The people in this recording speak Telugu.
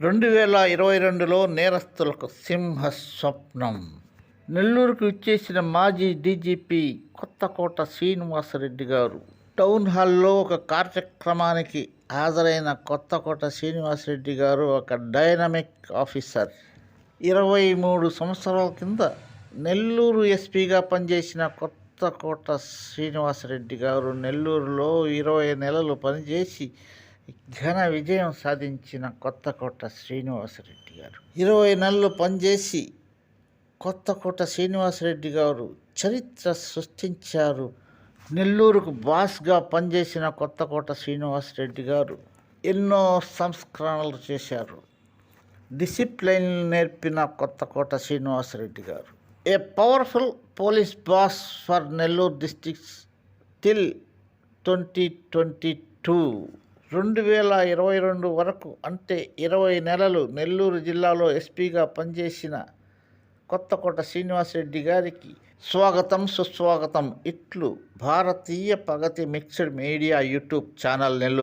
రెండు వేల ఇరవై రెండులో నేరస్తులకు సింహ స్వప్నం నెల్లూరుకు ఇచ్చేసిన మాజీ డీజీపీ కొత్తకోట శ్రీనివాసరెడ్డి గారు. టౌన్ హాల్లో ఒక కార్యక్రమానికి హాజరైన కొత్తకోట శ్రీనివాసరెడ్డి గారు ఒక డైనమిక్ ఆఫీసర్. ఇరవై మూడు సంవత్సరాల కింద నెల్లూరు ఎస్పీగా పనిచేసిన కొత్తకోట శ్రీనివాసరెడ్డి గారు నెల్లూరులో ఇరవై నెలలు పనిచేసి ఘన విజయం సాధించిన కొత్తకోట శ్రీనివాసరెడ్డి గారు. ఇరవై నెలలు పనిచేసి కొత్తకోట శ్రీనివాసరెడ్డి గారు చరిత్ర సృష్టించారు. నెల్లూరుకు బాస్గా పనిచేసిన కొత్తకోట శ్రీనివాసరెడ్డి గారు ఎన్నో సంస్కరణలు చేశారు. డిసిప్లైన్ నేర్పిన కొత్తకోట శ్రీనివాసరెడ్డి గారు. A powerful police boss for Nellore districts till twenty twenty two. రెండు వేల ఇరవై రెండు వరకు అంటే ఇరవై నెలలు నెల్లూరు జిల్లాలో ఎస్పీగా పనిచేసిన కొత్తకోట శ్రీనివాసరెడ్డి గారికి స్వాగతం సుస్వాగతం. ఇట్లు Bharatiya Pragati mixed media YouTube channel Nellore.